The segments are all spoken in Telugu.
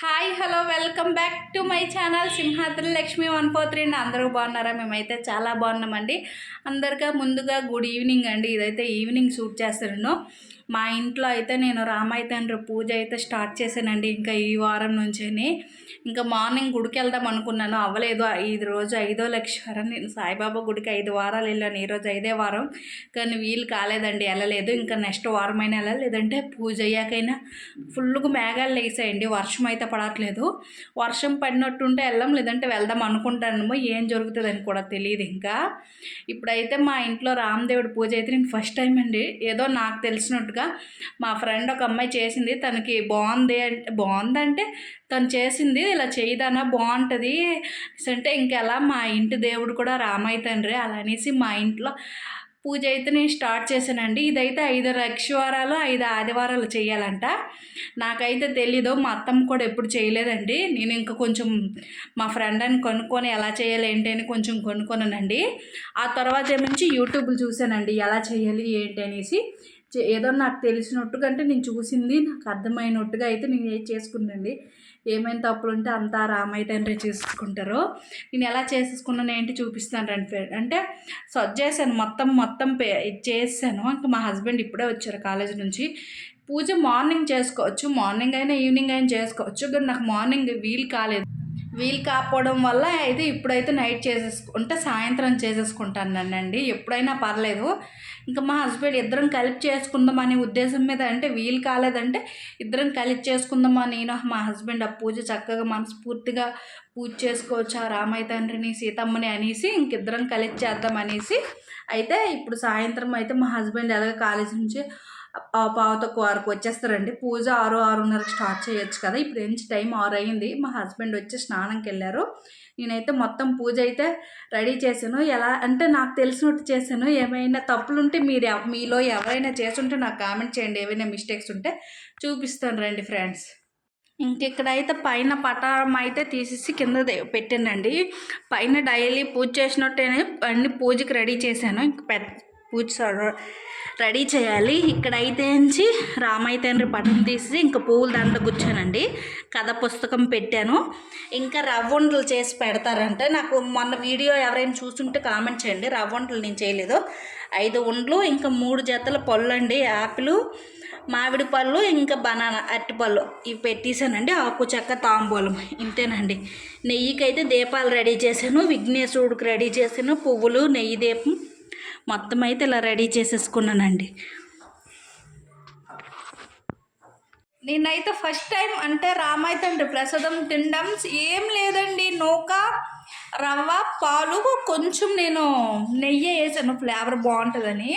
Hi hello welcome back to my channel Simhadri Lakshmi one four three అందరూ బాగున్నారా? మేమైతే చాలా బాగున్నామండి. అందరికీ ముందుగా గుడ్ ఈవినింగ్ అండి. ఇదైతే ఈవినింగ్ షూట్ చేస్తున్నాను మా ఇంట్లో అయితే నేను రామాయతండ్రి పూజ అయితే స్టార్ట్ చేశానండి ఇంకా ఈ వారం నుంచి ఇంకా మార్నింగ్ గుడికి వెళ్దాం అనుకున్నాను. అవ్వలేదు. ఈ రోజు ఐదో లక్షరం నేను సాయిబాబా గుడికి ఐదు వారాలు వెళ్ళాను. ఈరోజు ఐదే వారం. కానీ వీలు కాలేదండి. వెళ్ళలేదు. ఇంకా నెక్స్ట్ వారం అయినా వెళ్ళాలి. లేదంటే పూజ అయ్యాకైనా ఫుల్గా మేఘాలు లేసాయండి. వర్షం అయితే పడట్లేదు. వర్షం పడినట్టుంటే వెళ్ళాం. లేదంటే వెళ్దాం అనుకుంటానేమో ఏం జరుగుతుందని కూడా తెలియదు ఇంకా. ఇప్పుడైతే మా ఇంట్లో రామదేవుడి పూజ అయితే నేను ఫస్ట్ టైం అండి. ఏదో నాకు తెలిసినట్టుగా మా ఫ్రెండ్ ఒక అమ్మాయి చేసింది తనకి బాగుంది అంటే బాగుందంటే తను చేసింది ఇలా చేయదనా బాగుంటుంది. అంటే ఇంకెలా మా ఇంటి దేవుడు కూడా రామయ్య తండ్రి అలా అనేసి మా ఇంట్లో పూజ అయితే నేను స్టార్ట్ చేశానండి. ఇదైతే ఐదు లక్షవారాలు ఐదు ఆదివారాలు చేయాలంట. నాకైతే తెలీదు మా అత్తమ్మ కూడా ఎప్పుడు చేయలేదండి. నేను ఇంకా కొంచెం మా ఫ్రెండ్ అని కొనుక్కొని ఎలా చేయాలి ఏంటి అని కొంచెం కొనుక్కొనానండి ఆ తర్వాత ఏమించి యూట్యూబ్లు చూశానండి ఎలా చేయాలి ఏంటి అనేసి. ఏదో నాకు తెలిసినట్టుగా అంటే నేను చూసింది నాకు అర్థమైనట్టుగా అయితే నేను ఏది చేసుకున్నాండి. ఏమైనా తప్పులు ఉంటే అంతా రామయ్య తండ్రి చేసుకుంటారు. నేను ఎలా చేసేసుకున్నాను ఏంటి చూపిస్తాను రండి ఫ్రెండ్ అంటే సర్చ్ చేశాను మొత్తం మొత్తం పే చేశాను చేసాను ఇంకా మా హస్బెండ్ ఇప్పుడే వచ్చారు కాలేజ్ నుంచి. పూజ మార్నింగ్ చేసుకోవచ్చు మార్నింగ్ అయినా ఈవినింగ్ అయినా చేసుకోవచ్చు కానీ నాకు మార్నింగ్ వీలు కాలేదు. వీలు కాకపోవడం వల్ల అయితే ఇప్పుడైతే నైట్ చేసేసుకుంటే సాయంత్రం చేసేసుకుంటానండి ఎప్పుడైనా పర్లేదు. ఇంకా మా హస్బెండ్ ఇద్దరం కలిపి చేసుకుందాం అనే ఉద్దేశం మీద అంటే వీలు కాలేదంటే ఇద్దరం కలిపి చేసుకుందామా నేను మా హస్బెండ్ ఆ పూజ చక్కగా మనస్ఫూర్తిగా పూజ చేసుకోవచ్చు. ఆ రామయ్య తండ్రిని సీతమ్మని అనేసి ఇంకిద్దరం కలిసి చేద్దాం అనేసి. అయితే ఇప్పుడు సాయంత్రం అయితే మా హస్బెండ్ ఎలాగ కాలేజీ నుంచి ఆ పావుతొక్క వరకు వచ్చేస్తారండి. పూజ ఆరు ఆరున్నరకు స్టార్ట్ చేయొచ్చు కదా. ఇప్పుడు ఎంచి టైం ఆరు అయింది మా హస్బెండ్ వచ్చి స్నానంకి వెళ్ళారు. నేనైతే మొత్తం పూజ అయితే రెడీ చేశాను. ఎలా అంటే నాకు తెలిసినట్టు చేశాను. ఏమైనా తప్పులుంటే మీరు మీలో ఎవరైనా చేస్తుంటే నాకు కామెంట్ చేయండి. ఏవైనా మిస్టేక్స్ ఉంటే చూపిస్తాను రండి ఫ్రెండ్స్. ఇంకెక్కడైతే పైన పటారం అయితే తీసేసి కింద పెట్టానండి. పైన డైలీ పూజ చేసినట్టేనే అన్ని పూజకి రెడీ చేశాను. ఇంక పెద్ద పూజ రెడీ చేయాలి. ఇక్కడైతే నుంచి రామయ్య తండ్రి పటం తీసి ఇంకా పువ్వులు దండ కూర్చోనండి. కథ పుస్తకం పెట్టాను. ఇంకా రవ్వండలు చేసి పెడతారంటే నాకు మొన్న వీడియో ఎవరైనా చూస్తుంటే కామెంట్ చేయండి. రవ్వండలు నేను చేయలేదు. ఐదు ఉండలు ఇంకా మూడు జతల పళ్ళు అండి యాపిల్ మామిడి పళ్ళు ఇంకా బనానా అరటిపళ్ళు ఇవి పెట్టేశానండి. ఆకు చెక్క తాంబూలం. ఇంతేనండి. నెయ్యికి అయితే దీపాలు రెడీ చేశాను. విఘ్నేశ్వరుడికి రెడీ చేశాను. పువ్వులు నెయ్యి దీపం. మొత్తం అయితే ఇలా రెడీ చేసేసుకున్నానండి. నేనైతే ఫస్ట్ టైం అంటే రామాయ తండ్రి ప్రసాదం తినడం ఏం లేదండి నూక రవ్వ పాలు కొంచెం నేను నెయ్యి వేసాను ఫ్లేవర్ బాగుంటుందని.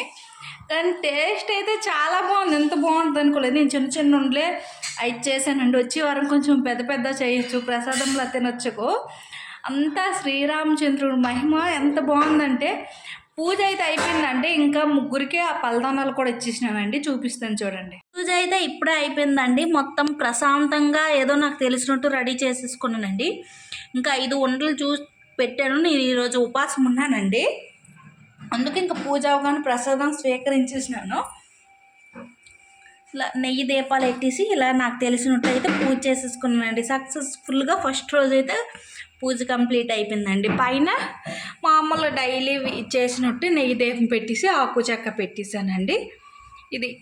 కానీ టేస్ట్ అయితే చాలా బాగుంది ఎంత బాగుంటుంది అనుకోలేదు. నేను చిన్న చిన్న ఉండలే అయితే చేశానండి. వచ్చే వారం కొంచెం పెద్ద పెద్ద చేయొచ్చు ప్రసాదంలో తినొచ్చుకో. అంతా శ్రీరామచంద్రుడు మహిమ ఎంత బాగుందంటే పూజ అయితే అయిపోయిందండి. ఇంకా ముగ్గురికి ఆ పలదానాలు కూడా ఇచ్చేసినానండి. చూపిస్తాను చూడండి. పూజ అయితే ఇప్పుడే అయిపోయిందండి. మొత్తం ప్రశాంతంగా ఏదో నాకు తెలిసినట్టు రెడీ చేసేసుకున్నానండి. ఇంకా ఐదు వంటలు చూ పెట్టాను. నేను ఈరోజు ఉపాసం ఉన్నానండి. అందుకే ఇంకా పూజ అవగానే ప్రసాదం స్వీకరించేసినాను. ఇలా నెయ్యి దీపాలు పెట్టేసి ఇలా నాకు తెలిసినట్టు అయితే పూజ చేసేసుకున్నానండి. సక్సెస్ఫుల్గా ఫస్ట్ రోజు అయితే పూజ కంప్లీట్ అయిపోయిందండి. పైన మామూలు డైలీ చేసినట్టు నెయ్యి దీపం పెట్టేసి ఆకు చెక్క పెట్టేశానండి. ఇది.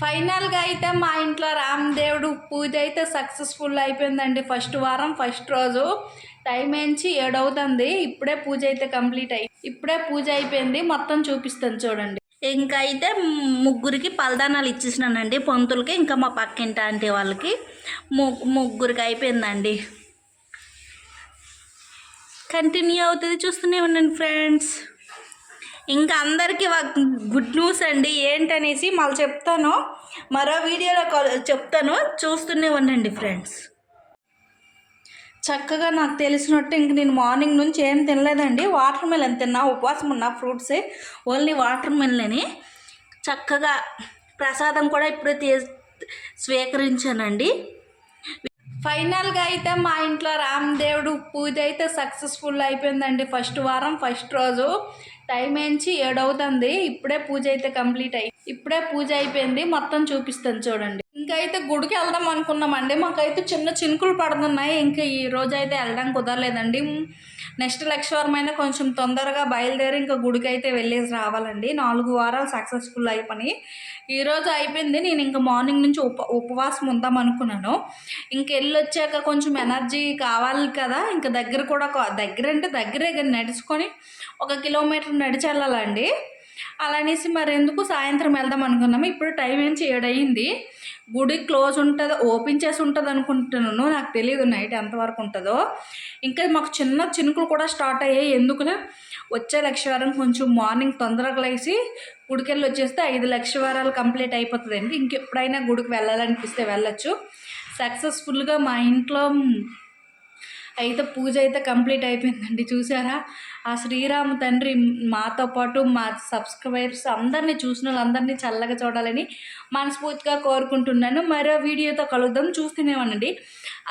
ఫైనల్గా అయితే మా ఇంట్లో రామదేవుడు పూజ అయితే సక్సెస్ఫుల్ అయిపోయిందండి. ఫస్ట్ వారం ఫస్ట్ రోజు టైం ఏంచి ఏడవుతుంది. ఇప్పుడే పూజ అయితే కంప్లీట్ అయి ఇప్పుడే పూజ అయిపోయింది. మొత్తం చూపిస్తాను చూడండి. ఇంకా అయితే ముగ్గురికి పలదానాలు ఇచ్చేసినానండి. పొంతులకి ఇంకా మా పక్కింటి ఆంటీ వాళ్ళకి. ము- ముగ్గురికి అయిపోయిందండి. కంటిన్యూ అవుతుంది చూస్తూనే ఉండండి ఫ్రెండ్స్. ఇంకా అందరికీ గుడ్ న్యూస్ అండి. ఏంటనేసి మళ్ళీ చెప్తాను. మరో వీడియోలో కాల్- చెప్తాను. చూస్తూనే ఉండండి ఫ్రెండ్స్. చక్కగా నాకు తెలిసినట్టు ఇంక నేను మార్నింగ్ నుంచి ఏం తినలేదండి. వాటర్ మెలన్ తిన్నా ఉపవాసం ఉన్న ఫ్రూట్సే ఓన్లీ వాటర్ మిలనే. చక్కగా ప్రసాదం కూడా ఇప్పుడే తీ స్వీకరించానండి. ఫైనల్గా అయితే మా ఇంట్లో రామదేవుడు పూజ అయితే సక్సెస్ఫుల్ అయిపోయిందండి. ఫస్ట్ వారం ఫస్ట్ రోజు టైం ఏంచి ఏడవుతుంది. ఇప్పుడే పూజ అయితే కంప్లీట్ అయి ఇప్పుడే పూజ అయిపోయింది. మొత్తం చూపిస్తాను చూడండి. ఇంకా అయితే గుడికి వెళ్దాం అనుకున్నామండి. మాకైతే చిన్న చినుకులు పడుతున్నాయి. ఇంకా ఈ రోజు అయితే వెళ్ళడం కుదరలేదండి. నెక్స్ట్ లక్ష అయినా కొంచెం తొందరగా బయలుదేరి ఇంకా గుడికి అయితే వెళ్ళేసి రావాలండి. నాలుగు వారాలు సక్సెస్ఫుల్ అయిపోయి ఈరోజు అయిపోయింది. నేను ఇంకా మార్నింగ్ నుంచి ఉప ఉపవాసం ఉందాం అనుకున్నాను. ఇంక వచ్చాక కొంచెం ఎనర్జీ కావాలి కదా. ఇంకా దగ్గర కూడా దగ్గర అంటే దగ్గరే కానీ నడుచుకొని ఒక కిలోమీటర్ నడిచి వెళ్ళాలండి. అలా అనేసి మరి ఎందుకు సాయంత్రం వెళ్దాం అనుకున్నాము. ఇప్పుడు టైం ఏం చేయడయింది గుడి క్లోజ్ ఉంటుంది ఓపెన్ చేసి ఉంటుంది అనుకుంటున్నాను నాకు తెలియదు నైట్ ఎంతవరకు ఉంటుందో. ఇంకా మాకు చిన్న చినుకులు కూడా స్టార్ట్ అయ్యాయి. ఎందుకులే? వచ్చే లక్షవారం కొంచెం మార్నింగ్ తొందరగా లేచి గుడికెళ్ళి వచ్చేస్తే ఐదు లక్షవారాలు కంప్లీట్ అయిపోతుందండి. ఇంకెప్పుడైనా గుడికి వెళ్ళాలనిపిస్తే వెళ్ళొచ్చు. సక్సెస్ఫుల్గా మా ఇంట్లో అయితే పూజ అయితే కంప్లీట్ అయిపోయిందండి చూసారా? ఆ శ్రీరామ తండ్రి మాతో పాటు మా సబ్స్క్రైబర్స్ అందరినీ చూసిన వాళ్ళందరినీ చల్లగా చూడాలని మనస్ఫూర్తిగా కోరుకుంటున్నాను. మరో వీడియోతో కలుద్దాం చూస్తూనేమనండి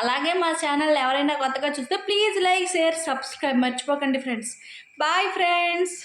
అలాగే మా ఛానల్ ఎవరైనా కొత్తగా చూస్తే ప్లీజ్ లైక్ షేర్ సబ్స్క్రైబ్ మర్చిపోకండి ఫ్రెండ్స్. Bye friends!